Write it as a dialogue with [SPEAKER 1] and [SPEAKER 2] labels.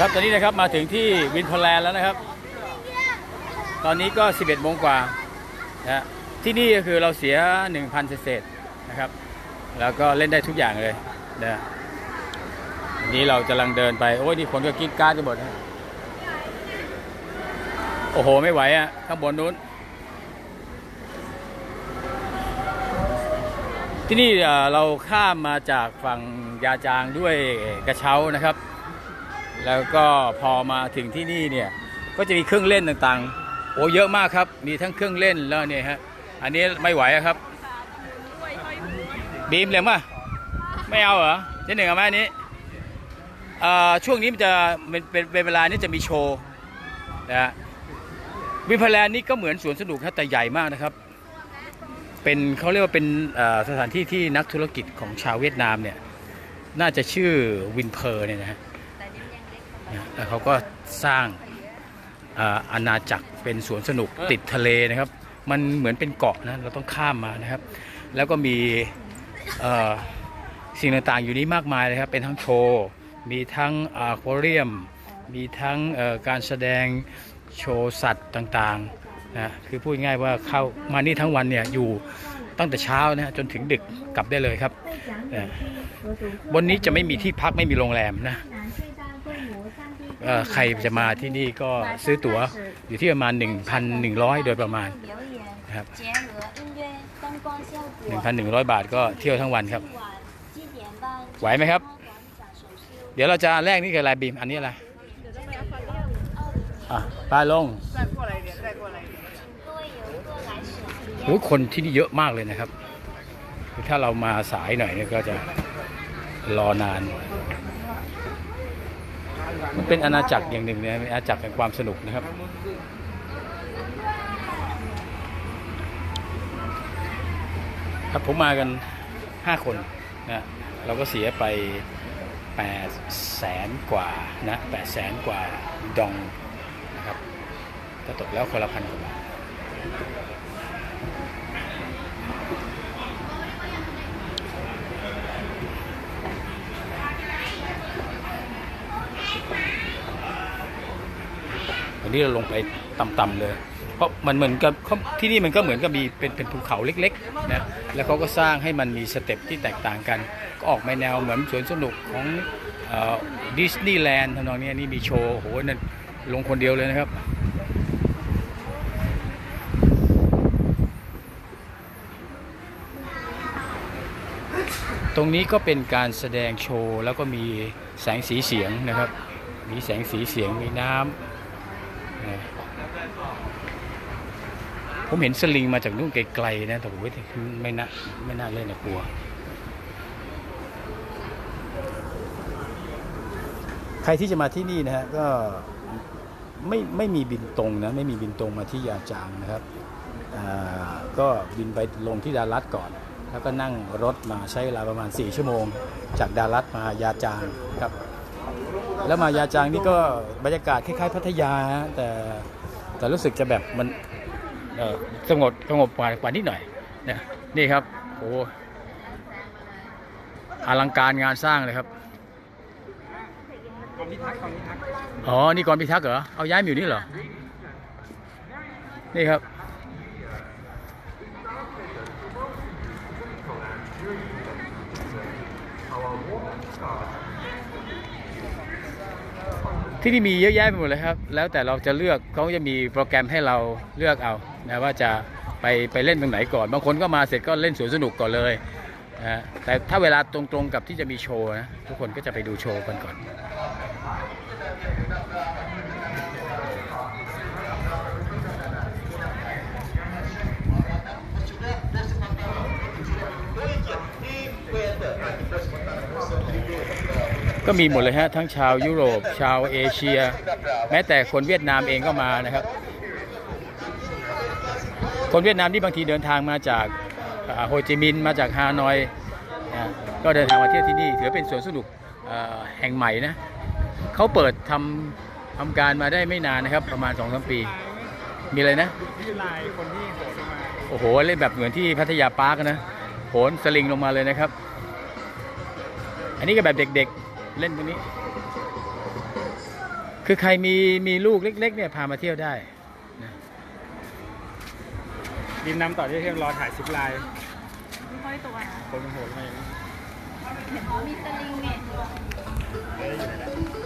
[SPEAKER 1] ครับตอนนี้นะครับมาถึงที่วินพอลแลนแล้วนะครับ ตอนนี้ก็ 11โมงกว่านะที่นี่ก็คือเราเสีย 1,000เศษนะครับ แล้วก็เล่นได้ทุกอย่างเลยนะอันนี้เรากำลังเดินไป โอ้ยนี่คนก็กรีดกราร์ดกันหมดโอ้โห ไม่ไหวอะ่ะ ข้างบนนู้น ที่นี่เราข้ามมาจากฝั่งยาจางด้วยกระเช้านะครับ แล้วก็พอมาถึงที่นี่เนี่ยก็จะมีเครื่องเล่นต่างๆ โอ้เยอะมากครับ มีทั้งเครื่องเล่นแล้วเนี่ยฮะ อันนี้ไม่ไหวครับ บีมเลยมั้ยไม่เอาเหรอเจ๊หนึ่งเอาไหมอันนี้อ่อช่วงนี้มันจะเป็นเป็นเปนเวลานี้จะมีโชว์นะฮะวิพาแลนด์นี่ก็เหมือนสวนสนุกครับแต่ใหญ่มากนะครับ เป็นเขาเรียกว่าเป็นอ่อสถานที่ที่นักธุรกิจของชาวเวียดนามเนี่ยน่าจะชื่อวินเพอร์เนี่ยนะฮะ แล้วเขาก็สร้างเอ่ออาณาจักรเป็นสวนสนุกติดทะเลนะครับ มันเหมือนเป็นเกาะนะเราต้องข้ามมานะครับ แล้วก็มีเอ่อสิ่งต่างๆอยู่นี้มากมายเลยครับ เป็นทั้งโชว์ มีทั้งอะควาเรียม มีทั้งเอ่อการแสดงโชว์สัตว์ต่างๆนะคือพูดง่ายๆว่าเข้ามานี่ทั้งวันเนี่ยอยู่ตั้งแต่เช้านะฮะจนถึงดึกกลับได้เลยครับเอ่อบนนี้จะไม่มีที่พักไม่มีโรงแรมนะเอ่อ ใครจะมาที่นี่ก็ซื้อตั๋วอยู่ที่ประมาณ 1,100 โดยประมาณ
[SPEAKER 2] นะ
[SPEAKER 1] ครับ1,100 บาทก็เที่ยวทั้งวันครับ ไหวไหมครับ เดี๋ยวเราจะแรกนี่คือลายบีม อันนี้อะไรอ่ปลา
[SPEAKER 2] ง
[SPEAKER 1] โอ้คนที่นี่เยอะมากเลยนะครับ ถ้าเรามาสายหน่อยนี่ยก็จะรอนาน มันเป็นอาณาจักรอย่างหนึ่งนะเป็นอาณาจักรแห่งความสนุกนะครับ ครับผมมากันห้าคนนะเราก็เสียไปแปดแสนกว่านะแปดแสนกว่าดองนะครับก็ตกแล้วคนละพันกว่าบาท วันนี้เราลงไปต่ำๆเลย เพราะมันเหมือนกับที่นี่มันก็เหมือนกับมีเป็นเป็นภูเขาเล็กๆนะแล้วเขาก็สร้างให้มันมีสเต็ปที่แตกต่างกัน ก็ออกมาแนวเหมือนสวนสนุกของดิสนีย์แลนด์ทำนองนี้นี่มีโชว์โอ้โหนั่นลงคนเดียวเลยนะครับตรงนี้ก็เป็นการแสดงโชว์ แล้วก็มีแสงสีเสียงนะครับ มีแสงสีเสียงมีน้ำ ผมเห็นสลิงมาจากนู่นไกลๆนะ แต่ผมไม่ไม่น่าไม่น่าเล่นนะกลัว ใครที่จะมาที่นี่นะฮะก็ไม่ไม่มีบินตรงนะ ไม่มีบินตรงมาที่ยาจางนะครับก็บินไปลงที่ดารัสก่อน แล้วก็นั่งรถมาใช้เวลาประมาณ 4 ชั่วโมง จากดารัสมายาจางครับ แล้วมายาจางนี่ก็บรรยากาศคล้ายๆ พัทยาฮะแต่แต่รู้สึกจะแบบมันสงบสงบกว่ากว่านิดหน่อยเนี่ยนี่ครับโอ้อลังการงานสร้างเลยครับ
[SPEAKER 3] อ๋อ
[SPEAKER 1] นี่กรพิทักษ์เหรอ เอาย้ายมาอยู่นี่เหรอ นี่ครับ ที่นี่มีเยอะแยะไปหมดเลยครับ แล้วแต่เราจะเลือกเขาจะมีโปรแกรมให้เราเลือกเอานะว่าจะไปไปเล่นตรงไหนก่อน บางคนก็มาเสร็จก็เล่นสวนสนุกก่อนเลยนะแต่ถ้าเวลาตรงๆกับที่จะมีโชว์นะทุกคนก็จะไปดูโชว์กันก่อน ก็มีหมดเลยฮะทั้งชาวยุโรป ชาวเอเชีย แม้แต่คนเวียดนามเองก็มานะครับ คนเวียดนามที่บางทีเดินทางมาจากอ่าโฮจิมินห์มาจากฮานอยนะก็เดินทางมาเที่ยวที่นี่ถือเป็นสวนสนุกเอ่อแห่งใหม่นะเขาเปิดทำทำการมาได้ไม่นานนะครับ ประมาณ2อสปี มีอะไรนะ
[SPEAKER 3] นี่ลายคนที่โผล่ลงมา
[SPEAKER 1] โอ้โหเล่นแบบเหมือนที่พัทยาปาร์กนะโหนสลิงลงมาเลยนะครับ อันนี้ก็แบบเด็กๆ เล่นตรงนี้ คือใครมีมีลูกเล็ก ๆ เนี่ยพามาเที่ยวได้
[SPEAKER 3] ดินนำต่อที่เที่ยวรอถ่ายซิปไลน์
[SPEAKER 4] ไม่ค่อยตัวนะ
[SPEAKER 3] คนมันโหดมาอย่างนี้
[SPEAKER 4] เห็นเขามีสลิงไง
[SPEAKER 3] เอ้ยอยู่ไหนแล้ว